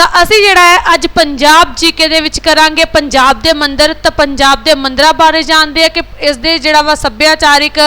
ਤਾਂ ਅਸੀਂ ਜਿਹੜਾ ਹੈ ਅੱਜ ਪੰਜਾਬ ਜੀਕੇ ਦੇ ਵਿੱਚ ਕਰਾਂਗੇ। ਪੰਜਾਬ ਦੇ ਮੰਦਰ ਤਾਂ ਪੰਜਾਬ ਦੇ ਮੰਦਰਾਂ ਬਾਰੇ ਜਾਣਦੇ ਆ ਕਿ ਇਸ ਦੇ ਜਿਹੜਾ ਵਾ ਸੱਭਿਆਚਾਰਿਕ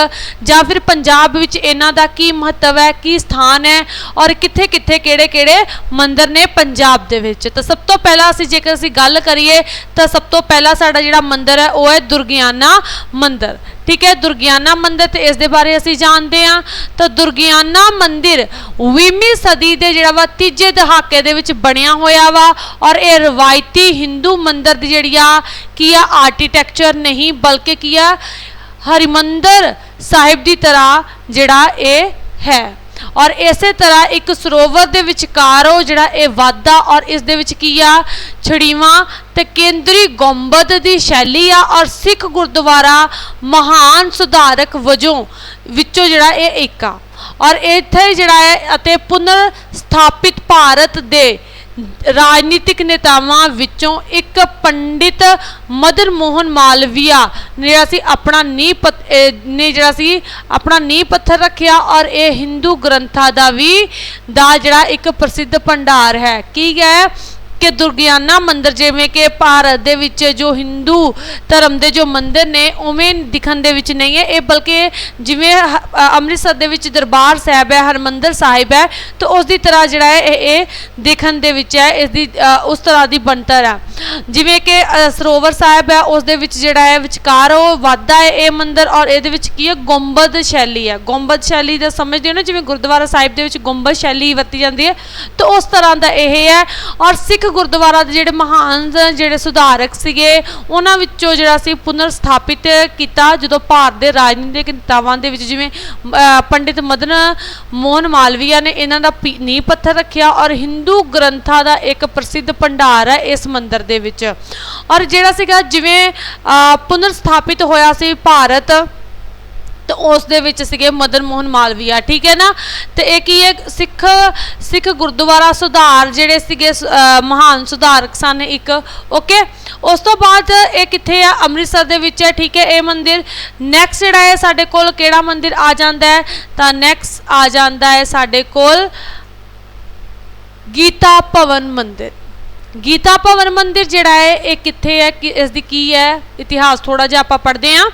ਜਾਂ ਫਿਰ ਪੰਜਾਬ ਵਿੱਚ ਇਹਨਾਂ ਦਾ ਕੀ ਮਹੱਤਵ ਹੈ, ਕੀ ਸਥਾਨ ਹੈ ਔਰ ਕਿੱਥੇ ਕਿੱਥੇ ਕਿਹੜੇ ਕਿਹੜੇ ਮੰਦਰ ਨੇ ਪੰਜਾਬ ਦੇ ਵਿੱਚ। ਤਾਂ ਸਭ ਤੋਂ ਪਹਿਲਾਂ ਅਸੀਂ ਜੇਕਰ ਅਸੀਂ ਗੱਲ ਕਰੀਏ ਤਾਂ ਸਭ ਤੋਂ ਪਹਿਲਾਂ ਸਾਡਾ ਜਿਹੜਾ ਮੰਦਰ ਹੈ ਉਹ ਹੈ ਦੁਰਗਿਆਨਾ ਮੰਦਰ। ਠੀਕ ਹੈ, ਦੁਰਗਿਆਨਾ ਮੰਦਿਰ ਤੇ ਇਸ ਦੇ ਬਾਰੇ ਅਸੀਂ ਜਾਣਦੇ ਹਾਂ। ਤਾਂ ਦੁਰਗਿਆਨਾ ਮੰਦਿਰ 20ਵੀਂ ਸਦੀ ਦੇ ਜਿਹੜਾ ਵਾ, ਤੀਜੇ ਦਹਾਕੇ ਦੇ ਵਿੱਚ ਬਣਿਆ ਹੋਇਆ ਵਾ ਔਰ ਇਹ ਰਵਾਇਤੀ ਹਿੰਦੂ ਮੰਦਿਰ ਦੀ ਜਿਹੜੀ ਆ, ਕੀ ਆ ਆਰਕੀਟੈਕਚਰ ਨਹੀਂ, ਬਲਕਿ ਕੀ ਆ, ਹਰਿਮੰਦਰ ਸਾਹਿਬ ਦੀ ਤਰ੍ਹਾਂ ਜਿਹੜਾ ਇਹ ਹੈ। ਔਰ ਇਸੇ ਤਰ੍ਹਾਂ ਇੱਕ ਸਰੋਵਰ ਦੇ ਵਿਚਕਾਰ ਉਹ ਜਿਹੜਾ ਇਹ ਵਾਧਾ ਔਰ ਇਸ ਦੇ ਵਿੱਚ ਕੀ ਆ? ਛੜੀਵਾਂ ਤੇ ਕੇਂਦਰੀ ਗੁੰਬਦ ਦੀ ਸ਼ੈਲੀ ਆ ਔਰ ਸਿੱਖ ਗੁਰਦੁਆਰਾ ਮਹਾਨ ਸੁਧਾਰਕ ਵਜੋਂ ਵਿੱਚੋਂ ਜਿਹੜਾ ਇਹ ਇੱਕ ਆ। ਔਰ ਇੱਥੇ ਜਿਹੜਾ ਹੈ ਅਤੇ ਪੁਨਰ ਸਥਾਪਿਤ ਭਾਰਤ ਦੇ ਰਾਜਨੀਤਿਕ ਨੇਤਾਵਾਂ ਵਿੱਚੋਂ ਇੱਕ ਪੰਡਿਤ ਮਦਨ ਮੋਹਨ ਮਾਲਵੀਆ ਨੇ ਜਿਹੜਾ ਸੀ ਆਪਣਾ ਨੀਂਹ ਪੱਥ- ਇਹ ਨੇ ਜਿਹੜਾ ਸੀ ਆਪਣਾ ਨੀਂਹ ਪੱਥਰ ਰੱਖਿਆ ਔਰ ਇਹ ਹਿੰਦੂ ਗ੍ਰੰਥਾਂ ਦਾ ਵੀ ਦਾ ਜਿਹੜਾ ਇੱਕ ਪ੍ਰਸਿੱਧ ਭੰਡਾਰ ਹੈ। ਕੀ ਹੈ? ਕਿ ਦੁਰਗਿਆਨਾ ਮੰਦਿਰ ਜਿਵੇਂ ਕਿ ਭਾਰਤ ਦੇ ਵਿੱਚ ਜੋ ਹਿੰਦੂ ਧਰਮ ਦੇ ਜੋ ਮੰਦਿਰ ਨੇ, ਉਵੇਂ ਦਿਖਣ ਦੇ ਵਿੱਚ ਨਹੀਂ ਹੈ। ਇਹ ਬਲਕਿ ਜਿਵੇਂ ਹ- ਅੰਮ੍ਰਿਤਸਰ ਦੇ ਵਿੱਚ ਦਰਬਾਰ ਸਾਹਿਬ ਹੈ, ਹਰਮੰਦਰ ਸਾਹਿਬ ਹੈ, ਤਾਂ ਉਸ ਦੀ ਤਰ੍ਹਾਂ ਜਿਹੜਾ ਹੈ ਇਹ ਇਹ ਦਿਖਣ ਦੇ ਵਿੱਚ ਹੈ, ਇਸ ਦੀ ਉਸ ਤਰ੍ਹਾਂ ਦੀ ਬਣਤਰ ਹੈ। ਜਿਵੇਂ ਕਿ ਸਰੋਵਰ ਸਾਹਿਬ ਹੈ, ਉਸ ਦੇ ਵਿੱਚ ਜਿਹੜਾ ਹੈ ਵਿਚਕਾਰ ਉਹ ਵਾਧਾ ਹੈ ਇਹ ਮੰਦਿਰ ਔਰ ਇਹਦੇ ਵਿੱਚ ਕੀ ਹੈ? ਗੁੰਬਦ ਸ਼ੈਲੀ ਹੈ। ਗੁੰਬਦ ਸ਼ੈਲੀ ਦਾ ਸਮਝਦੇ ਹੋ ਨਾ, ਜਿਵੇਂ ਗੁਰਦੁਆਰਾ ਸਾਹਿਬ ਦੇ ਵਿੱਚ ਗੁੰਬਦ ਸ਼ੈਲੀ ਵਰਤੀ ਜਾਂਦੀ ਹੈ, ਤਾਂ ਉਸ ਤਰ੍ਹਾਂ ਦਾ ਇਹ ਹੈ। ਔਰ ਸਿੱਖ ਗੁਰਦੁਆਰਾ ਦੇ ਜਿਹੜੇ ਮਹਾਨ ਜਿਹੜੇ ਸੁਧਾਰਕ ਸੀਗੇ, ਉਹਨਾਂ ਵਿੱਚੋਂ ਜਿਹੜਾ ਸੀ ਪੁਨਰ ਸਥਾਪਿਤ ਕੀਤਾ, ਜਦੋਂ ਭਾਰਤ ਦੇ ਰਾਜਨੀਤਿਕ ਨੇਤਾਵਾਂ ਦੇ ਵਿੱਚ ਜਿਵੇਂ ਪੰਡਿਤ ਮਦਨ ਮੋਹਨ ਮਾਲਵੀਆ ਨੇ ਇਹਨਾਂ ਦਾ ਨੀਂਹ ਪੱਥਰ ਰੱਖਿਆ ਔਰ ਹਿੰਦੂ ਗ੍ਰੰਥਾਂ ਦਾ ਇੱਕ ਪ੍ਰਸਿੱਧ ਭੰਡਾਰ ਹੈ ਇਸ ਮੰਦਿਰ ਦੇ ਵਿੱਚ। ਔਰ ਜਿਹੜਾ ਸੀਗਾ ਜਿਵੇਂ ਪੁਨਰ ਸਥਾਪਿਤ ਹੋਇਆ ਸੀ ਭਾਰਤ ਤੇ ਉਸ ਦੇ ਵਿੱਚ ਸੀਗੇ ਮਦਨ ਮੋਹਨ ਮਾਲਵੀਆ, ਠੀਕ ਹੈ ਨਾ? ਤੇ ਇਹ ਕੀ ਹੈ? ਸਿੱਖ ਸਿੱਖ ਗੁਰਦੁਆਰਾ ਸੁਧਾਰ ਜਿਹੜੇ ਸੀਗੇ ਮਹਾਨ ਸੁਧਾਰਕ ਸਨ ਇੱਕ ਓਕੇ ਉਸ ਤੋਂ ਬਾਅਦ ਇਹ ਕਿੱਥੇ ਆ? ਅੰਮ੍ਰਿਤਸਰ ਦੇ ਵਿੱਚ ਹੈ, ਠੀਕ ਹੈ? ਇਹ ਮੰਦਿਰ ਨੈਕਸਟ ਜਿਹੜਾ ਹੈ, ਸਾਡੇ ਕੋਲ ਕਿਹੜਾ ਮੰਦਿਰ ਆ ਜਾਂਦਾ ਹੈ? ਤਾਂ ਨੈਕਸਟ ਆ ਜਾਂਦਾ ਹੈ ਸਾਡੇ ਕੋਲ ਗੀਤਾ ਭਵਨ ਮੰਦਿਰ। ਗੀਤਾ ਭਵਨ ਮੰਦਿਰ ਜਿਹੜਾ ਹੈ, ਇਹ ਕਿੱਥੇ ਹੈ? ਕਿ, ਇਸ ਦੀ ਕੀ ਹੈ? ਇਤਿਹਾਸ ਥੋੜਾ ਜਿਹਾ ਆਪਾਂ ਪੜ੍ਹਦੇ ਹਾਂ।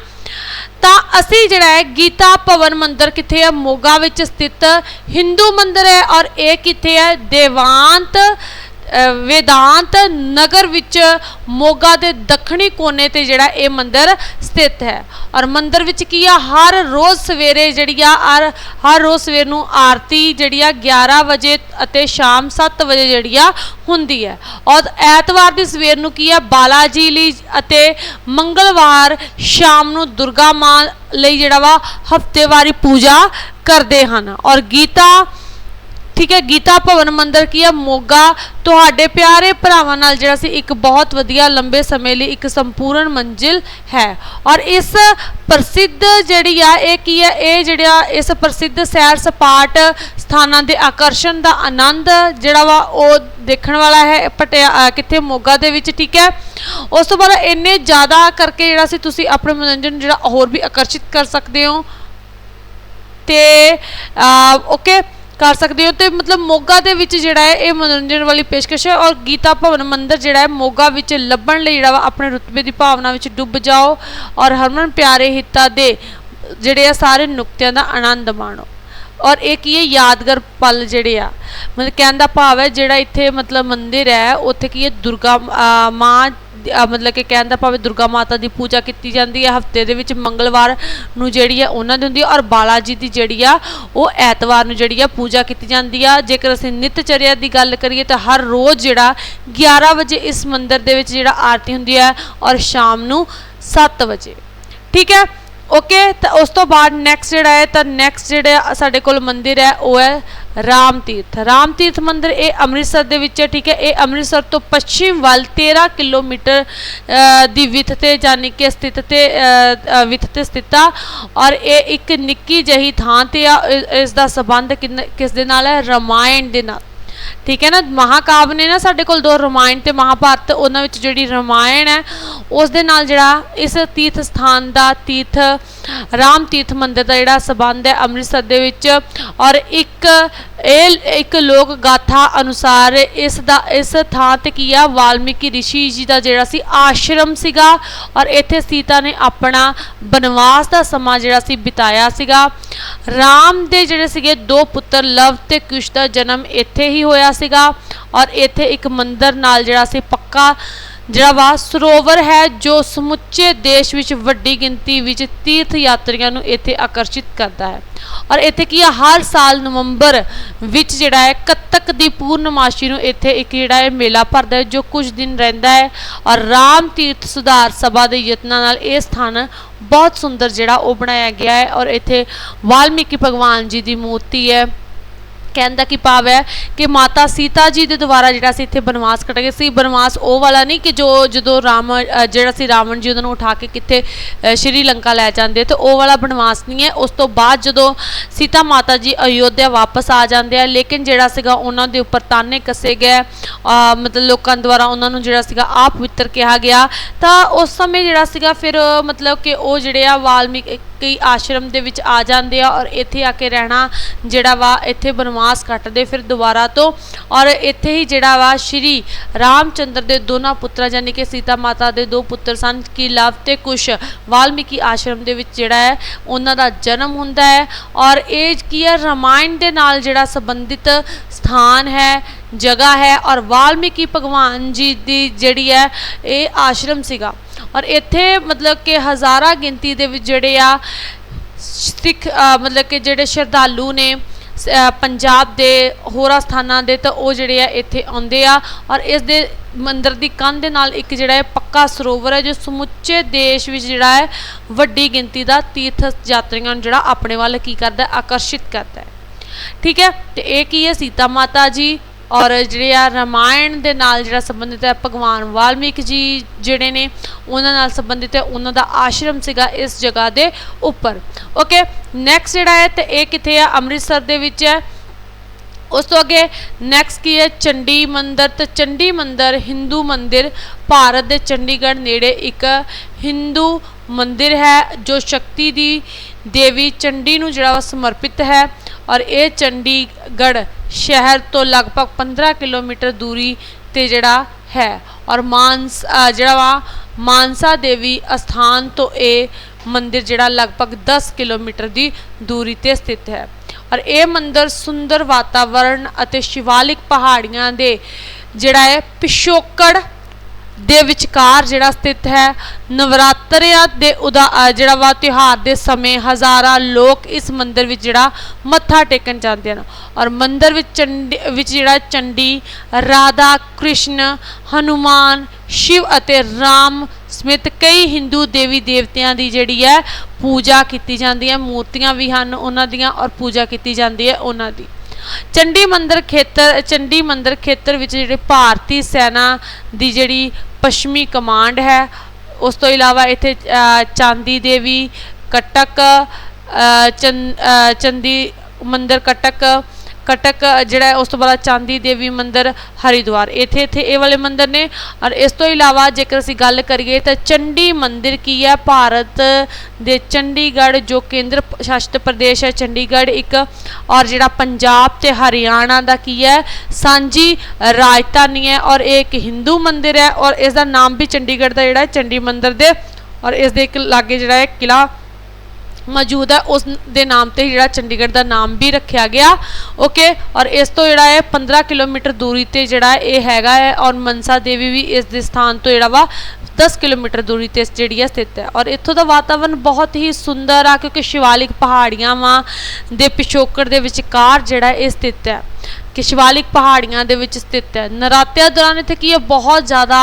ਤਾਂ ਅਸੀਂ ਜਿਹੜਾ ਹੈ ਗੀਤਾ ਭਵਨ ਮੰਦਿਰ ਕਿੱਥੇ ਹੈ? ਮੋਗਾ ਵਿੱਚ ਸਥਿਤ ਹਿੰਦੂ ਮੰਦਿਰ ਹੈ ਔਰ ਇਹ ਕਿੱਥੇ ਹੈ? ਦੇਵਾਂਤ ਵੇਦਾਂਤ ਨਗਰ ਵਿੱਚ ਮੋਗਾ ਦੇ ਦੱਖਣੀ ਕੋਨੇ ਤੇ ਜਿਹੜਾ ਇਹ ਮੰਦਿਰ ਸਥਿਤ ਹੈ। ਔਰ ਮੰਦਿਰ ਵਿੱਚ ਕੀ ਆ? ਹਰ ਰੋਜ਼ ਸਵੇਰੇ ਜਿਹੜੀ ਆ, ਹਰ ਹਰ ਰੋਜ਼ ਸਵੇਰ ਨੂੰ ਆਰਤੀ ਜਿਹੜੀ ਆ 11 ਵਜੇ ਅਤੇ ਸ਼ਾਮ 7 ਵਜੇ ਜਿਹੜੀ ਆ, ਹੁੰਦੀ ਹੈ। ਔਰ ਐਤਵਾਰ ਦੀ ਸਵੇਰ ਨੂੰ ਕੀ ਆ? ਬਾਲਾਜੀ ਲਈ ਅਤੇ ਮੰਗਲਵਾਰ ਸ਼ਾਮ ਨੂੰ ਦੁਰਗਾ ਮਾਂ ਲਈ ਜਿਹੜਾ ਵਾ ਹਫਤੇਵਾਰੀ ਪੂਜਾ ਕਰਦੇ ਹਨ। ਔਰ ਗੀਤਾ ਠੀਕ ਹੈ, ਗੀਤਾ ਭਵਨ ਮੰਦਿਰ ਕੀ ਹੈ? ਮੋਗਾ। ਤੁਹਾਡੇ ਪਿਆਰੇ ਭਰਾਵਾਂ ਨਾਲ ਜਿਹੜਾ ਸੀ, ਇੱਕ ਬਹੁਤ ਵਧੀਆ ਲੰਬੇ ਸਮੇਂ ਲਈ ਇੱਕ ਸੰਪੂਰਨ ਮੰਜ਼ਿਲ ਹੈ। ਔਰ ਇਸ ਪ੍ਰਸਿੱਧ ਜਿਹੜੀ ਆ, ਇਹ ਕੀ ਹੈ? ਇਹ ਜਿਹੜਾ, ਇਸ ਪ੍ਰਸਿੱਧ ਸੈਰ ਸਪਾਟ ਸਥਾਨਾਂ ਦੇ ਆਕਰਸ਼ਣ ਦਾ ਆਨੰਦ ਜਿਹੜਾ ਵਾ, ਉਹ ਦੇਖਣ ਵਾਲਾ ਹੈ ਪਟਿਆ ਕਿੱਥੇ? ਮੋਗਾ ਦੇ ਵਿੱਚ, ਠੀਕ ਹੈ? ਉਸ ਤੋਂ ਬਾਅਦ ਇੰਨੇ ਜ਼ਿਆਦਾ ਕਰਕੇ ਜਿਹੜਾ ਸੀ, ਤੁਸੀਂ ਆਪਣੇ ਮਨੋਰੰਜਨ ਜਿਹੜਾ ਹੋਰ ਵੀ ਆਕਰਸ਼ਿਤ ਕਰ ਸਕਦੇ ਹੋ। ਤੇ ਓਕੇ ਕਰ ਸਕਦੇ ਹੋ ਤੇ ਮਤਲਬ ਮੋਗਾ ਦੇ ਵਿੱਚ ਜਿਹੜਾ ਹੈ ਇਹ ਮਨੋਰੰਜਨ ਵਾਲੀ ਪੇਸ਼ਕਸ਼ ਹੈ ਔਰ ਗੀਤਾ ਭਵਨ ਮੰਦਿਰ ਜਿਹੜਾ ਹੈ ਮੋਗਾ ਵਿੱਚ ਲੱਭਣ ਲਈ ਜਿਹੜਾ ਵਾ ਆਪਣੇ ਰੁਤਬੇ ਦੀ ਭਾਵਨਾ ਵਿੱਚ ਡੁੱਬ ਜਾਓ ਔਰ ਹਰਮਨ ਪਿਆਰੇ ਹਿੱਤਾਂ ਦੇ ਜਿਹੜੇ ਆ ਸਾਰੇ ਨੁਕਤਿਆਂ ਦਾ ਆਨੰਦ ਮਾਣੋ। ਔਰ ਇਹ ਕੀ ਹੈ? ਯਾਦਗਾਰ ਪਲ ਜਿਹੜੇ ਆ। ਮਤਲਬ ਕਹਿਣ ਦਾ ਭਾਵ ਹੈ, ਜਿਹੜਾ ਇੱਥੇ ਮਤਲਬ ਮੰਦਿਰ ਹੈ, ਉੱਥੇ ਕੀ ਹੈ? ਦੁਰਗਾ ਮਾਂ ਮਤਲਬ ਕਿ ਕਹਿਣ ਦਾ ਭਾਵ ਦੁਰਗਾ ਮਾਤਾ ਦੀ ਪੂਜਾ ਕੀਤੀ ਜਾਂਦੀ ਹੈ। ਹਫ਼ਤੇ ਦੇ ਵਿੱਚ ਮੰਗਲਵਾਰ ਨੂੰ ਜਿਹੜੀ ਹੈ, ਉਹਨਾਂ ਦੀ ਹੁੰਦੀ ਹੈ। ਔਰ ਬਾਲਾ ਜੀ ਦੀ ਜਿਹੜੀ ਆ, ਉਹ ਐਤਵਾਰ ਨੂੰ ਜਿਹੜੀ ਆ, ਪੂਜਾ ਕੀਤੀ ਜਾਂਦੀ ਆ। ਜੇਕਰ ਅਸੀਂ ਨਿਤਚਰਿਆ ਦੀ ਗੱਲ ਕਰੀਏ, ਤਾਂ ਹਰ ਰੋਜ਼ ਜਿਹੜਾ 11 ਵਜੇ ਇਸ ਮੰਦਿਰ ਦੇ ਵਿੱਚ ਜਿਹੜਾ ਆਰਤੀ ਹੁੰਦੀ ਹੈ, ਔਰ ਸ਼ਾਮ ਨੂੰ 7 ਵਜੇ। ਠੀਕ ਹੈ? ਓਕੇ ਤਾਂ ਉਸ ਤੋਂ ਬਾਅਦ ਨੈਕਸਟ ਜਿਹੜਾ ਹੈ, ਤਾਂ ਨੈਕਸਟ ਜਿਹੜਾ ਸਾਡੇ ਕੋਲ ਮੰਦਿਰ ਹੈ, ਉਹ ਹੈ ਰਾਮ ਤੀਰਥ ਰਾਮ ਤੀਰਥ ਮੰਦਿਰ ਇਹ ਅੰਮ੍ਰਿਤਸਰ ਦੇ ਵਿੱਚ ਹੈ, ਠੀਕ ਹੈ? ਇਹ ਅੰਮ੍ਰਿਤਸਰ ਤੋਂ ਪੱਛਮ ਵੱਲ 13 ਕਿਲੋਮੀਟਰ ਦੀ ਵਿੱਥ ਤੇ ਜਾਨੀ ਕਿ ਸਥਿਤ ਤੇ ਵਿੱਥ ਤੇ ਸਥਿਤ ਆ। ਔਰ ਇਹ ਇੱਕ ਨਿੱਕੀ ਜਹੀ ਥਾਂ ਤੇ ਆ ਇਸ ਦਾ ਸਬੰਧ ਕਿੰਨ- ਕਿਸ ਦੇ ਨਾਲ ਹੈ? ਰਮਾਇਣ ਦੇ ਨਾਲ। ਠੀਕ ਹੈ ਨਾ, ਮਹਾਕਾਵ ਨੇ ਨਾ ਸਾਡੇ ਕੋਲ ਦੋ ਰਾਮਾਇਣ ਤੇ ਮਹਾਭਾਰਤ, ਉਹਨਾਂ ਵਿੱਚ ਜਿਹੜੀ ਰਮਾਇਣ ਹੈ, ਉਸ ਦੇ ਨਾਲ ਜਿਹੜਾ ਇਸ ਤੀਰਥ ਸਥਾਨ ਦਾ ਤੀਰਥ ਰਾਮ ਤੀਰਥ ਮੰਦਿਰ ਦਾ ਜਿਹੜਾ ਸਬੰਧ ਹੈ ਅੰਮ੍ਰਿਤਸਰ ਦੇ ਵਿੱਚ ਔਰ ਇੱਕ, ਇਹ ਇੱਕ ਲੋਕ ਗਾਥਾ ਅਨੁਸਾਰ ਇਸ ਦਾ, ਇਸ ਥਾਂ ਤੇ ਕੀ ਆ, ਵਾਲਮੀਕੀ ਰਿਸ਼ੀ ਜੀ ਦਾ ਜਿਹੜਾ ਸੀ ਆਸ਼ਰਮ ਸੀਗਾ ਔਰ ਇੱਥੇ ਸੀਤਾ ਨੇ ਆਪਣਾ ਬਨਵਾਸ ਦਾ ਸਮਾਂ ਜਿਹੜਾ ਸੀ ਬਿਤਾਇਆ ਸੀਗਾ। ਰਾਮ ਦੇ ਜਿਹੜੇ ਸੀਗੇ ਦੋ ਪੁੱਤਰ ਲਵ ਤੇ ਕੁਸ਼ ਦਾ ਜਨਮ ਇੱਥੇ ਹੀ ਹੋਇਆ ਸੀਗਾ ਔਰ ਇੱਥੇ ਇੱਕ ਮੰਦਿਰ ਨਾਲ ਜਿਹੜਾ ਸੀ ਪੱਕਾ ਜਿਹੜਾ ਵਾ ਸਰੋਵਰ ਹੈ, ਜੋ ਸਮੁੱਚੇ ਦੇਸ਼ ਵਿੱਚ ਵੱਡੀ ਗਿਣਤੀ ਵਿੱਚ ਤੀਰਥ ਯਾਤਰੀਆਂ ਨੂੰ ਇੱਥੇ ਆਕਰਸ਼ਿਤ ਕਰਦਾ ਹੈ। ਔਰ ਇੱਥੇ ਕੀ ਆ, ਹਰ ਸਾਲ ਨਵੰਬਰ ਵਿੱਚ ਜਿਹੜਾ ਹੈ, ਕੱਤਕ ਦੀ ਪੂਰਨਮਾਸ਼ੀ ਨੂੰ ਇੱਥੇ ਇੱਕ ਜਿਹੜਾ ਹੈ, ਮੇਲਾ ਭਰਦਾ ਹੈ, ਜੋ ਕੁਝ ਦਿਨ ਰਹਿੰਦਾ ਹੈ। ਔਰ ਰਾਮ ਤੀਰਥ ਸੁਧਾਰ ਸਭਾ ਦੇ ਯਤਨਾਂ ਨਾਲ ਇਹ ਸਥਾਨ ਬਹੁਤ ਸੁੰਦਰ ਜਿਹੜਾ ਉਹ ਬਣਾਇਆ ਗਿਆ ਹੈ। ਔਰ ਇੱਥੇ ਵਾਲਮੀਕੀ ਭਗਵਾਨ ਜੀ ਦੀ ਮੂਰਤੀ ਹੈ। ਕਹਿਣ ਦਾ ਕੀ ਭਾਵ ਹੈ ਕਿ ਮਾਤਾ ਸੀਤਾ ਜੀ ਦੇ ਦੁਆਰਾ ਜਿਹੜਾ ਸੀ ਇੱਥੇ ਬਨਵਾਸ ਕੱਟਿਆ ਗਿਆ ਸੀ ਬਨਵਾਸ ਉਹ ਵਾਲਾ ਨਹੀਂ ਕਿ ਜੋ ਜਦੋਂ ਰਾਮ ਜਿਹੜਾ ਸੀ ਰਾਵਣ ਜੀ ਉਹਨਾਂ ਨੂੰ ਉਠਾ ਕੇ ਕਿੱਥੇ ਅ, ਸ਼੍ਰੀ ਲੰਕਾ ਲੈ ਜਾਂਦੇ ਤੇ ਉਹ ਵਾਲਾ ਬਨਵਾਸ ਨਹੀਂ ਹੈ। ਉਸ ਤੋਂ ਬਾਅਦ ਜਦੋਂ ਸੀਤਾ ਮਾਤਾ ਜੀ ਅਯੋਧਿਆ ਵਾਪਸ ਆ ਜਾਂਦੇ ਆ ਲੇਕਿਨ ਜਿਹੜਾ ਸੀਗਾ ਉਹਨਾਂ ਦੇ ਉੱਪਰ ਤਾਨੇ ਕੱਸੇ ਗਏ ਮਤਲਬ ਲੋਕਾਂ ਦੁਆਰਾ ਉਹਨਾਂ ਨੂੰ ਜਿਹੜਾ ਸੀਗਾ ਆਪ ਪਵਿੱਤਰ ਕਿਹਾ ਗਿਆ ਤਾਂ ਉਸ ਸਮੇਂ ਜਿਹੜਾ ਸੀਗਾ ਫਿਰ ਮਤਲਬ ਕਿ ਉਹ ਜਿਹੜੇ ਆ ਵਾਲਮੀਕ ਕਈ ਆਸ਼ਰਮ ਦੇ ਵਿੱਚ ਆ ਜਾਂਦੇ ਆ ਔਰ ਇੱਥੇ ਆ ਕੇ ਰਹਿਣਾ ਜਿਹੜਾ ਵਾ ਇੱਥੇ ਬਨਵਾਸ ਕੱਟਦੇ ਫਿਰ ਦੁਬਾਰਾ ਤੋਂ ਔਰ ਇੱਥੇ ਹੀ ਜਿਹੜਾ ਵਾ ਸ਼੍ਰੀ ਰਾਮਚੰਦਰ ਦੇ ਦੋਨਾਂ ਪੁੱਤਰਾਂ ਯਾਨੀ ਕਿ ਸੀਤਾ ਮਾਤਾ ਦੇ ਦੋ ਪੁੱਤਰ ਸਨ ਕਿ ਲਵ ਤੇ ਕੁਸ਼ ਵਾਲਮੀਕੀ ਆਸ਼ਰਮ ਦੇ ਵਿੱਚ ਜਿਹੜਾ ਹੈ ਉਹਨਾਂ ਦਾ ਜਨਮ ਹੁੰਦਾ ਹੈ ਔਰ ਇਹ ਕੀ ਹੈ ਰਾਮਾਇਣ ਦੇ ਨਾਲ ਜਿਹੜਾ ਸੰਬੰਧਿਤ ਸਥਾਨ ਹੈ, ਜਗ੍ਹਾ ਹੈ ਔਰ ਵਾਲਮੀਕੀ ਭਗਵਾਨ ਜੀ ਦੀ ਜਿਹੜੀ ਹੈ ਇਹ ਆਸ਼ਰਮ ਸੀਗਾ। ਔਰ ਇੱਥੇ ਮਤਲਬ ਕਿ ਹਜ਼ਾਰਾਂ ਗਿਣਤੀ ਦੇ ਵਿੱਚ ਜਿਹੜੇ ਆ, ਸਿੱਖ ਮਤਲਬ ਕਿ ਜਿਹੜੇ ਸ਼ਰਧਾਲੂ ਨੇ ਪੰਜਾਬ ਦੇ ਹੋਰਾਂ ਸਥਾਨਾਂ ਦੇ ਤਾਂ ਉਹ ਜਿਹੜੇ ਆ ਇੱਥੇ ਆਉਂਦੇ ਆ ਔਰ ਇਸ ਦੇ ਮੰਦਰ ਦੀ ਕੰਧ ਦੇ ਨਾਲ ਇੱਕ ਜਿਹੜਾ ਹੈ ਪੱਕਾ ਸਰੋਵਰ ਹੈ, ਜੋ ਸਮੁੱਚੇ ਦੇਸ਼ ਵਿੱਚ ਜਿਹੜਾ ਹੈ ਵੱਡੀ ਗਿਣਤੀ ਦਾ ਤੀਰਥ ਯਾਤਰੀਆਂ ਨੂੰ ਜਿਹੜਾ ਆਪਣੇ ਵੱਲ ਕੀ ਕਰਦਾ ਆਕਰਸ਼ਿਤ ਕਰਦਾ ਹੈ। ਠੀਕ ਹੈ, ਤੇ ਇਹ ਕੀ ਹੈ? ਸੀਤਾ ਮਾਤਾ ਜੀ ਔਰ ਜਿਹੜੇ ਆ ਰਾਮਾਇਣ ਦੇ ਨਾਲ ਜਿਹੜਾ ਸੰਬੰਧਿਤ ਹੈ, ਭਗਵਾਨ ਵਾਲਮੀਕ ਜੀ ਜਿਹੜੇ ਨੇ, ਉਹਨਾਂ ਨਾਲ ਸੰਬੰਧਿਤ ਹੈ, ਉਹਨਾਂ ਦਾ ਆਸ਼ਰਮ ਸੀਗਾ ਇਸ ਜਗ੍ਹਾ ਦੇ ਉੱਪਰ। ਓਕੇ ਨੈਕਸਟ ਜਿਹੜਾ ਹੈ ਤੇ ਇਹ ਕਿੱਥੇ ਆ? ਅੰਮ੍ਰਿਤਸਰ ਦੇ ਵਿੱਚ ਹੈ। ਉਸ ਤੋਂ ਅੱਗੇ ਨੈਕਸਟ ਕੀ ਹੈ? ਚੰਡੀ ਮੰਦਰ ਤੇ ਚੰਡੀ ਮੰਦਰ ਹਿੰਦੂ ਮੰਦਿਰ, ਭਾਰਤ ਦੇ ਚੰਡੀਗੜ੍ਹ ਨੇੜੇ ਇੱਕ ਹਿੰਦੂ ਮੰਦਿਰ ਹੈ, ਜੋ ਸ਼ਕਤੀ ਦੀ ਦੇਵੀ ਚੰਡੀ ਨੂੰ ਜਿਹੜਾ ਵਾ ਸਮਰਪਿਤ ਹੈ। ਔਰ ਇਹ ਚੰਡੀਗੜ੍ਹ ਸ਼ਹਿਰ ਤੋਂ ਲਗਭਗ 15 ਕਿਲੋਮੀਟਰ ਦੂਰੀ ਤੇ ਜਿਹੜਾ ਹੈ ਔਰ ਮਾਨਸ ਜਿਹੜਾ ਵਾ ਮਾਨਸਾ ਦੇਵੀ ਅਸਥਾਨ ਤੋਂ ਇਹ ਮੰਦਿਰ ਜਿਹੜਾ ਲਗਭਗ 10 ਕਿਲੋਮੀਟਰ ਦੀ ਦੂਰੀ ਤੇ ਸਥਿਤ ਹੈ। ਔਰ ਇਹ ਮੰਦਿਰ ਸੁੰਦਰ ਵਾਤਾਵਰਣ ਅਤੇ ਸ਼ਿਵਾਲਿਕ ਪਹਾੜੀਆਂ ਦੇ ਜਿਹੜਾ ਹੈ ਪਿਸ਼ੋਕੜ ਦੇ ਵਿਚਕਾਰ ਜਿਹੜਾ ਸਥਿਤ ਹੈ, ਨਵਰਾਤਰਿਆਂ ਦੇ ਉਦਾ ਜਿਹੜਾ ਵਾ ਤਿਉਹਾਰ ਦੇ ਸਮੇਂ ਹਜ਼ਾਰਾਂ ਲੋਕ ਇਸ ਮੰਦਿਰ ਵਿੱਚ ਜਿਹੜਾ ਮੱਥਾ ਟੇਕਣ ਜਾਂਦੇ ਹਨ ਔਰ ਮੰਦਿਰ ਵਿੱਚ ਚੰਡੀ, ਵਿੱਚ ਜਿਹੜਾ ਚੰਡੀ, ਰਾਧਾ ਕ੍ਰਿਸ਼ਨ, ਹਨੂਮਾਨ, ਸ਼ਿਵ ਅਤੇ ਰਾਮ ਸਮੇਤ ਕਈ ਹਿੰਦੂ ਦੇਵੀ ਦੇਵਤਿਆਂ ਦੀ ਜਿਹੜੀ ਹੈ ਪੂਜਾ ਕੀਤੀ ਜਾਂਦੀ ਹੈ, ਮੂਰਤੀਆਂ ਵੀ ਹਨ ਉਹਨਾਂ ਦੀਆਂ ਔਰ ਪੂਜਾ ਕੀਤੀ ਜਾਂਦੀ ਹੈ ਉਹਨਾਂ ਦੀ। ਚੰਡੀ ਮੰਦਰ ਖੇਤਰ ਚੰਡੀ ਮੰਦਰ ਖੇਤਰ ਵਿੱਚ ਜਿਹੜੇ ਭਾਰਤੀ ਸੈਨਾ ਦੀ ਜਿਹੜੀ ਪੱਛਮੀ ਕਮਾਂਡ ਹੈ ਉਸ ਤੋਂ ਇਲਾਵਾ ਇੱਥੇ ਚਾਂਦੀ ਦੇਵੀ ਕਟਕ ਚੰ- ਅ, ਚੰਦੀ ਮੰਦਿਰ ਕਟਕ ਕਟਕ, ਜਿਹੜਾ ਉਸ ਤੋਂ ਬਾਅਦ ਚਾਂਦੀ ਦੇਵੀ ਮੰਦਿਰ, ਹਰਿਦੁਆਰ। ਇੱਥੇ ਇੱਥੇ ਇਹ ਵਾਲੇ ਮੰਦਿਰ ਨੇ। ਔਰ ਇਸ ਤੋਂ ਇਲਾਵਾ ਜੇਕਰ ਅਸੀਂ ਗੱਲ ਕਰੀਏ ਤਾਂ ਚੰਡੀ ਮੰਦਿਰ ਕੀ ਹੈ? ਭਾਰਤ ਦੇ ਚੰਡੀਗੜ੍ਹ, ਜੋ ਕੇਂਦਰ ਪ- ਸ਼ਾਸਿਤ ਪ੍ਰਦੇਸ਼ ਹੈ, ਚੰਡੀਗੜ੍ਹ ਇੱਕ। ਔਰ ਜਿਹੜਾ ਪੰਜਾਬ ਤੇ ਹਰਿਆਣਾ ਦਾ ਕੀ ਹੈ? ਸਾਂਝੀ ਰਾਜਧਾਨੀ ਹੈ ਔਰ ਇਹ ਇੱਕ ਹਿੰਦੂ ਮੰਦਿਰ ਹੈ। ਔਰ ਇਸ ਦਾ ਨਾਮ ਵੀ ਚੰਡੀਗੜ੍ਹ ਦਾ ਜਿਹੜਾ ਚੰਡੀ ਮੰਦਿਰ ਦੇ। ਔਰ ਇਸ ਦੇ ਇੱਕ ਲਾਗੇ ਜਿਹੜਾ ਹੈ ਕਿਲਾ ਮੌਜੂਦ ਹੈ। ਉਸ ਦੇ ਨਾਮ ਤੇ ਜਿਹੜਾ ਚੰਡੀਗੜ੍ਹ ਦਾ ਨਾਮ ਵੀ ਰੱਖਿਆ ਗਿਆ। ਓਕੇ ਔਰ ਇਸ ਤੋਂ ਜਿਹੜਾ ਹੈ 15 ਕਿਲੋਮੀਟਰ ਦੂਰੀ ਤੇ ਜਿਹੜਾ ਇਹ ਹੈਗਾ ਹੈ ਔਰ ਮਨਸਾ ਦੇਵੀ ਵੀ ਇਸ ਦੇ ਸਥਾਨ ਤੋਂ ਜਿਹੜਾ ਵਾ 10 ਕਿਲੋਮੀਟਰ ਦੂਰੀ ਤੇ ਜਿਹੜੀ ਹੈ ਸਥਿਤ ਹੈ। ਔਰ ਇੱਥੋਂ ਦਾ ਵਾਤਾਵਰਣ ਬਹੁਤ ਹੀ ਸੁੰਦਰ ਆ, ਕਿਉਂਕਿ ਸ਼ਿਵਾਲਿਕ ਪਹਾੜੀਆਂ ਵਾਂ ਦੇ ਪਿਛੋਕੜ ਦੇ ਵਿਚਕਾਰ ਜਿਹੜਾ ਇਹ ਸਥਿਤ ਹੈ। ਕਿ ਸ਼ਿਵਾਲਿਕ ਪਹਾੜੀਆਂ ਦੇ ਵਿੱਚ ਸਥਿਤ ਹੈ। ਨਰਾਤਿਆਂ ਦੌਰਾਨ ਇੱਥੇ ਕੀ ਹੈ? ਬਹੁਤ ਜ਼ਿਆਦਾ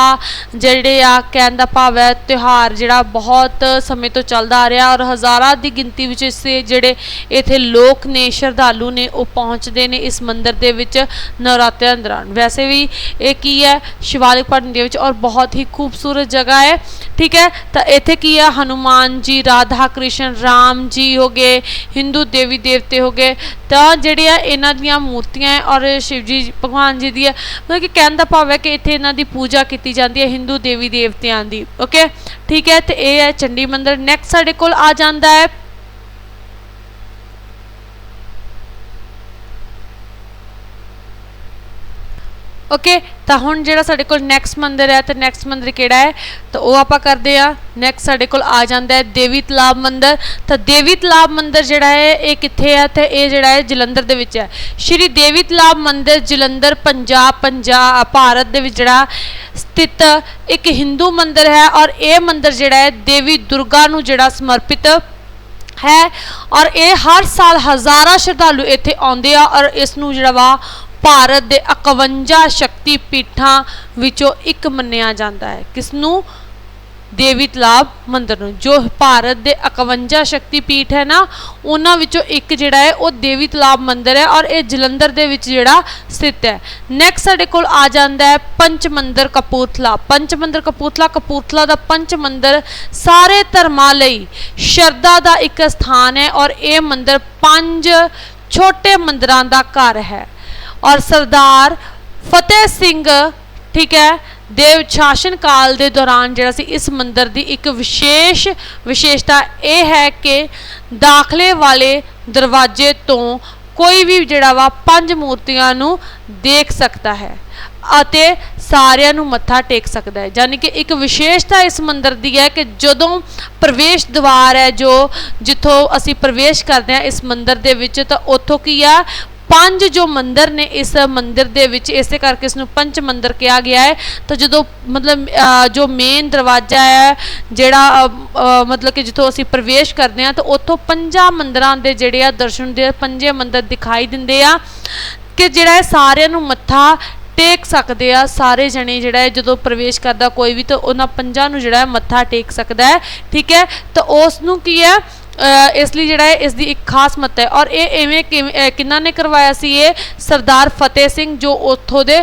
ਜਿਹੜੇ ਆ, ਕਹਿਣ ਦਾ ਭਾਵ ਹੈ, ਤਿਉਹਾਰ ਜਿਹੜਾ ਬਹੁਤ ਸਮੇਂ ਤੋਂ ਚੱਲਦਾ ਆ ਰਿਹਾ ਔਰ ਹਜ਼ਾਰਾਂ ਦੀ ਗਿਣਤੀ ਵਿੱਚ ਇਸ ਜਿਹੜੇ ਇੱਥੇ ਲੋਕ ਨੇ, ਸ਼ਰਧਾਲੂ ਨੇ, ਉਹ ਪਹੁੰਚਦੇ ਨੇ ਇਸ ਮੰਦਿਰ ਦੇ ਵਿੱਚ ਨਵਰਾਤਰਿਆਂ ਦੌਰਾਨ। ਵੈਸੇ ਵੀ ਇਹ ਕੀ ਹੈ? ਸ਼ਿਵਾਲਿਕ ਪਹਾੜੀ ਦੇ ਵਿੱਚ ਔਰ ਬਹੁਤ ਹੀ ਖੂਬਸੂਰਤ ਜਗ੍ਹਾ ਹੈ। ਠੀਕ ਹੈ? ਤਾਂ ਇੱਥੇ ਕੀ ਹੈ? ਹਨੂਮਾਨ ਜੀ, ਰਾਧਾ ਕ੍ਰਿਸ਼ਨ, ਰਾਮ ਜੀ ਹੋ ਗਏ, ਹਿੰਦੂ ਦੇਵੀ ਦੇਵਤੇ ਹੋ ਗਏ। ਤਾਂ ਜਿਹੜੇ ਆ ਇਹਨਾਂ ਦੀਆਂ ਮੂਰਤੀਆਂ ਹੈ ਔਰ ਸ਼ਿਵ ਜੀ, ਭਗਵਾਨ ਜੀ ਦੀ ਹੈ। ਮਤਲਬ ਕਿ ਕਹਿਣ ਦਾ ਭਾਵ ਹੈ ਕਿ ਇੱਥੇ ਇਹਨਾਂ ਦੀ ਪੂਜਾ ਕੀਤੀ ਜਾਂਦੀ ਹੈ ਹਿੰਦੂ ਦੇਵੀ ਦੇਵਤਿਆਂ ਦੀ ਓਕੇ ਠੀਕ ਹੈ, ਤੇ ਇਹ ਹੈ ਚੰਡੀ ਮੰਦਿਰ ਨੈਕਸਟ ਸਾਡੇ ਕੋਲ ਆ ਜਾਂਦਾ ਹੈ ਓਕੇ ਤਾਂ ਹੁਣ ਜਿਹੜਾ ਸਾਡੇ ਕੋਲ ਨੈਕਸਟ ਮੰਦਿਰ ਹੈ, ਤੇ ਨੈਕਸਟ ਮੰਦਿਰ ਕਿਹੜਾ ਹੈ? ਤਾਂ ਉਹ ਆਪਾਂ ਕਰਦੇ ਆ ਨੈਕਸਟ ਸਾਡੇ ਕੋਲ ਆ ਜਾਂਦਾ ਹੈ ਦੇਵੀ ਤਲਾਬ ਮੰਦਿਰ। ਤਾਂ ਦੇਵੀ ਤਲਾਬ ਮੰਦਿਰ ਜਿਹੜਾ ਹੈ, ਇਹ ਕਿੱਥੇ ਹੈ? ਤੇ ਇਹ ਜਿਹੜਾ ਹੈ ਜਲੰਧਰ ਦੇ ਵਿੱਚ ਹੈ। ਸ਼੍ਰੀ ਦੇਵੀ ਤਲਾਬ ਮੰਦਿਰ ਜਲੰਧਰ, ਪੰਜਾਬ ਪੰਜਾਬ, ਭਾਰਤ ਦੇ ਵਿੱਚ ਜਿਹੜਾ ਸਥਿਤ ਇੱਕ ਹਿੰਦੂ ਮੰਦਿਰ ਹੈ ਔਰ ਇਹ ਮੰਦਿਰ ਜਿਹੜਾ ਹੈ ਦੇਵੀ ਦੁਰਗਾ ਨੂੰ ਜਿਹੜਾ ਸਮਰਪਿਤ ਹੈ। ਔਰ ਇਹ ਹਰ ਸਾਲ ਹਜ਼ਾਰਾਂ ਸ਼ਰਧਾਲੂ ਇੱਥੇ ਆਉਂਦੇ ਆ ਔਰ ਇਸ ਨੂੰ ਜਿਹੜਾ ਵਾ ਭਾਰਤ ਦੇ 51 ਸ਼ਕਤੀ ਪੀਠਾਂ ਵਿੱਚੋਂ ਇੱਕ ਮੰਨਿਆ ਜਾਂਦਾ ਹੈ। ਕਿਸ ਨੂੰ ਦੇਵੀ ਤਲਾਬ ਮੰਦਿਰ ਨੂੰ। ਜੋ ਭਾਰਤ ਦੇ 51 ਸ਼ਕਤੀ ਪੀਠ ਹੈ ਨਾ, ਉਹਨਾਂ ਵਿੱਚੋਂ ਇੱਕ ਜਿਹੜਾ ਹੈ, ਉਹ ਦੇਵੀ ਤਲਾਬ ਮੰਦਿਰ ਹੈ ਔਰ ਇਹ ਜਲੰਧਰ ਦੇ ਵਿੱਚ ਜਿਹੜਾ ਸਥਿਤ ਹੈ। ਨੈਕਸਟ ਸਾਡੇ ਕੋਲ ਆ ਜਾਂਦਾ ਹੈ ਪੰਚ ਮੰਦਿਰ ਕਪੂਰਥਲਾ। ਪੰਚ ਮੰਦਿਰ ਕਪੂਰਥਲਾ ਕਪੂਰਥਲਾ ਦਾ ਪੰਚ ਮੰਦਿਰ ਸਾਰੇ ਧਰਮਾਂ ਲਈ ਸ਼ਰਧਾ ਦਾ ਇੱਕ ਸਥਾਨ ਹੈ ਔਰ ਇਹ ਮੰਦਿਰ ਪੰਜ ਛੋਟੇ ਮੰਦਰਾਂ ਦਾ ਘਰ ਹੈ। ਔਰ ਸਰਦਾਰ ਫਤਿਹ ਸਿੰਘ, ਠੀਕ ਹੈ ਦੇਵ ਸ਼ਾਸਨ ਕਾਲ ਦੇ ਦੌਰਾਨ ਜਿਹੜਾ ਸੀ ਇਸ ਮੰਦਰ ਦੀ ਇੱਕ ਵਿਸ਼ੇਸ਼ ਵਿਸ਼ੇਸ਼ਤਾ ਇਹ ਹੈ ਕਿ ਦਾਖਲੇ ਵਾਲੇ ਦਰਵਾਜ਼ੇ ਤੋਂ ਕੋਈ ਵੀ ਜਿਹੜਾ ਵਾ ਪੰਜ ਮੂਰਤੀਆਂ ਨੂੰ ਦੇਖ ਸਕਦਾ ਹੈ ਅਤੇ ਸਾਰਿਆਂ ਨੂੰ ਮੱਥਾ ਟੇਕ ਸਕਦਾ ਹੈ। ਯਾਨੀ ਕਿ ਇੱਕ ਵਿਸ਼ੇਸ਼ਤਾ ਇਸ ਮੰਦਿਰ ਦੀ ਹੈ ਕਿ ਜਦੋਂ ਪ੍ਰਵੇਸ਼ ਦੁਆਰ ਹੈ ਜੋ ਜਿੱਥੋਂ ਅਸੀਂ ਪ੍ਰਵੇਸ਼ ਕਰਦੇ ਹਾਂ ਇਸ ਮੰਦਿਰ ਦੇ ਵਿੱਚ ਤਾਂ ਉੱਥੋਂ ਕੀ ਆ ਪੰਜ ਜੋ ਮੰਦਰ ਨੇ ਇਸ ਮੰਦਰ ਦੇ ਵਿੱਚ, ਇਸੇ ਕਰਕੇ ਇਸ ਨੂੰ ਪੰਚ ਮੰਦਰ ਕਿਹਾ ਗਿਆ ਹੈ। ਤਾਂ ਜਦੋਂ ਮਤਲਬ ਜੋ ਮੇਨ ਦਰਵਾਜ਼ਾ ਹੈ, ਜਿਹੜਾ ਮਤਲਬ ਕਿ ਜਿੱਥੋਂ ਅਸੀਂ ਪ੍ਰਵੇਸ਼ ਕਰਦੇ ਹਾਂ, ਤਾਂ ਉੱਥੋਂ ਪੰਜਾਂ ਮੰਦਰਾਂ ਦੇ ਜਿਹੜੇ ਆ ਦਰਸ਼ਨ ਦੇ ਪੰਜੇ ਮੰਦਰ ਦਿਖਾਈ ਦਿੰਦੇ ਆ ਕਿ ਜਿਹੜਾ ਹੈ ਸਾਰਿਆਂ ਨੂੰ ਮੱਥਾ ਟੇਕ ਸਕਦੇ ਆ। ਸਾਰੇ ਜਣੇ ਜਿਹੜਾ ਹੈ ਜਦੋਂ ਪ੍ਰਵੇਸ਼ ਕਰਦਾ ਕੋਈ ਵੀ, ਤਾਂ ਉਹਨਾਂ ਪੰਜਾਂ ਨੂੰ ਜਿਹੜਾ ਹੈ ਮੱਥਾ ਟੇਕ ਸਕਦਾ ਹੈ। ਠੀਕ ਹੈ? ਤਾਂ ਉਸ ਨੂੰ ਕੀ ਹੈ? ਇਸ ਲਈ ਜਿਹੜਾ ਹੈ, ਇਸ ਦੀ ਇੱਕ ਖਾਸ ਮਤ ਹੈ। ਔਰ ਇਹ ਐਵੇਂ ਕਿਵੇਂ ਕਿਹਨਾਂ ਨੇ ਕਰਵਾਇਆ ਸੀ ਇਹ? ਸਰਦਾਰ ਫਤਿਹ ਸਿੰਘ ਜੋ ਉੱਥੋਂ ਦੇ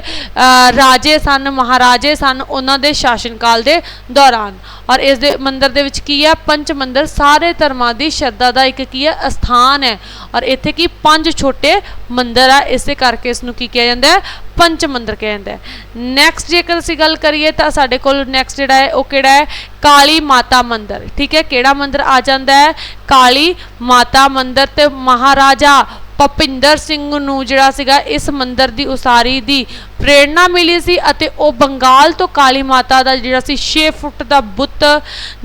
ਰਾਜੇ ਸਨ, ਮਹਾਰਾਜੇ ਸਨ, ਉਹਨਾਂ ਦੇ ਸ਼ਾਸਨ ਕਾਲ ਦੇ ਦੌਰਾਨ। ਔਰ ਇਸ ਦੇ ਮੰਦਿਰ ਦੇ ਵਿੱਚ ਕੀ ਹੈ? ਪੰਜ ਮੰਦਿਰ ਸਾਰੇ ਧਰਮਾਂ ਦੀ ਸ਼ਰਧਾ ਦਾ ਇੱਕ ਕੀ ਹੈ? ਅਸਥਾਨ ਹੈ। ਔਰ ਇੱਥੇ ਕੀ? ਪੰਜ ਛੋਟੇ ਮੰਦਿਰ ਆ। ਇਸੇ ਕਰਕੇ ਇਸ ਨੂੰ ਕੀ ਕਿਹਾ ਜਾਂਦਾ ਹੈ? ਪੰਚ ਮੰਦਰ ਕਹਿੰਦਾ ਨੈਕਸਟ ਜੇਕਰ ਅਸੀਂ ਗੱਲ ਕਰੀਏ ਤਾਂ ਸਾਡੇ ਕੋਲ ਨੈਕਸਟ ਜਿਹੜਾ ਹੈ, ਉਹ ਕਿਹੜਾ ਹੈ? ਕਾਲੀ ਮਾਤਾ ਮੰਦਰ। ਠੀਕ ਹੈ, ਕਿਹੜਾ ਮੰਦਰ ਆ ਜਾਂਦਾ ਹੈ? ਕਾਲੀ ਮਾਤਾ ਮੰਦਰ ਤੇ ਮਹਾਰਾਜਾ ਭਪਿੰਦਰ ਸਿੰਘ ਨੂੰ ਜਿਹੜਾ ਸੀਗਾ, ਇਸ ਮੰਦਰ ਦੀ ਉਸਾਰੀ ਦੀ ਪ੍ਰੇਰਣਾ ਮਿਲੀ ਸੀ ਅਤੇ ਉਹ ਬੰਗਾਲ ਤੋਂ ਕਾਲੀ ਮਾਤਾ ਦਾ ਜਿਹੜਾ ਸੀ 6 ਫੁੱਟ ਦਾ ਬੁੱਤ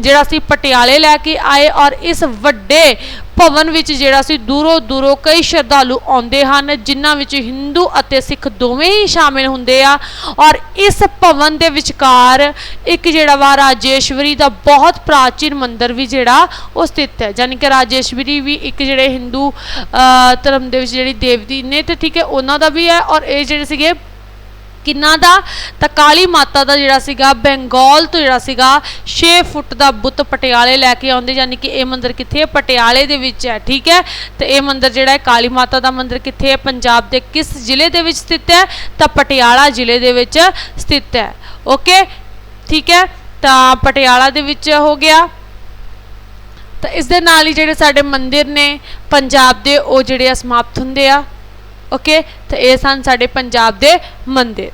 ਜਿਹੜਾ ਸੀ, ਪਟਿਆਲੇ ਲੈ ਕੇ ਆਏ ਔਰ ਇਸ ਵੱਡੇ ਭਵਨ ਵਿੱਚ ਜਿਹੜਾ ਸੀ, ਦੂਰੋਂ ਦੂਰੋਂ ਕਈ ਸ਼ਰਧਾਲੂ ਆਉਂਦੇ ਹਨ, ਜਿਨ੍ਹਾਂ ਵਿੱਚ ਹਿੰਦੂ ਅਤੇ ਸਿੱਖ ਦੋਵੇਂ ਹੀ ਸ਼ਾਮਿਲ ਹੁੰਦੇ ਆ। ਔਰ ਇਸ ਭਵਨ ਦੇ ਵਿਚਕਾਰ ਇੱਕ ਜਿਹੜਾ ਵਾ ਰਾਜੇਸ਼ਵਰੀ ਦਾ ਬਹੁਤ ਪ੍ਰਾਚੀਨ ਮੰਦਿਰ ਵੀ ਜਿਹੜਾ ਉਹ ਸਥਿਤ ਹੈ। ਯਾਨੀ ਕਿ ਰਾਜੇਸ਼ਵਰੀ ਵੀ ਇੱਕ ਜਿਹੜੇ ਹਿੰਦੂ ਧਰਮ ਦੇ ਵਿੱਚ ਜਿਹੜੀ ਦੇਵਤੀ ਨੇ, ਤੇ ਠੀਕ ਹੈ, ਉਹਨਾਂ ਦਾ ਵੀ ਹੈ। ਔਰ ਇਹ ਜਿਹੜੇ ਸੀਗੇ ਕਿੰਨਾ ਦਾ? ਤਾਂ ਕਾਲੀ ਮਾਤਾ ਦਾ ਜਿਹੜਾ ਸੀਗਾ, ਬੰਗਾਲ ਤੋਂ ਜਿਹੜਾ ਸੀਗਾ 6 ਫੁੱਟ ਦਾ ਬੁੱਤ ਪਟਿਆਲੇ ਲੈ ਕੇ ਆਉਂਦੇ, ਯਾਨੀ ਕਿ ਇਹ ਮੰਦਿਰ ਕਿੱਥੇ ਹੈ? ਪਟਿਆਲੇ ਦੇ ਵਿੱਚ ਹੈ, ਠੀਕ ਹੈ? ਤੇ ਇਹ ਮੰਦਿਰ ਜਿਹੜਾ ਹੈ, ਕਾਲੀ ਮਾਤਾ ਦਾ ਮੰਦਿਰ ਕਿੱਥੇ ਹੈ? ਪੰਜਾਬ ਦੇ ਕਿਸ ਜ਼ਿਲ੍ਹੇ ਦੇ ਵਿੱਚ ਸਥਿਤ ਹੈ? ਤਾਂ ਪਟਿਆਲਾ ਜ਼ਿਲ੍ਹੇ ਦੇ ਵਿੱਚ ਸਥਿਤ ਹੈ, ਓਕੇ? ਠੀਕ ਹੈ? ਤਾਂ ਪਟਿਆਲਾ ਦੇ ਵਿੱਚ ਹੋ ਗਿਆ। ਤਾਂ ਇਸ ਦੇ ਨਾਲ ਹੀ ਜਿਹੜੇ ਸਾਡੇ ਮੰਦਿਰ ਨੇ, ਪੰਜਾਬ ਦੇ, ਉਹ ਜਿਹੜੇ ਆ ਸਮਾਪਤ ਹੁੰਦੇ ਆ। ਓਕੇ ਤਾਂ ਇਹ ਸਨ ਸਾਡੇ ਪੰਜਾਬ ਦੇ ਮੰਦਿਰ।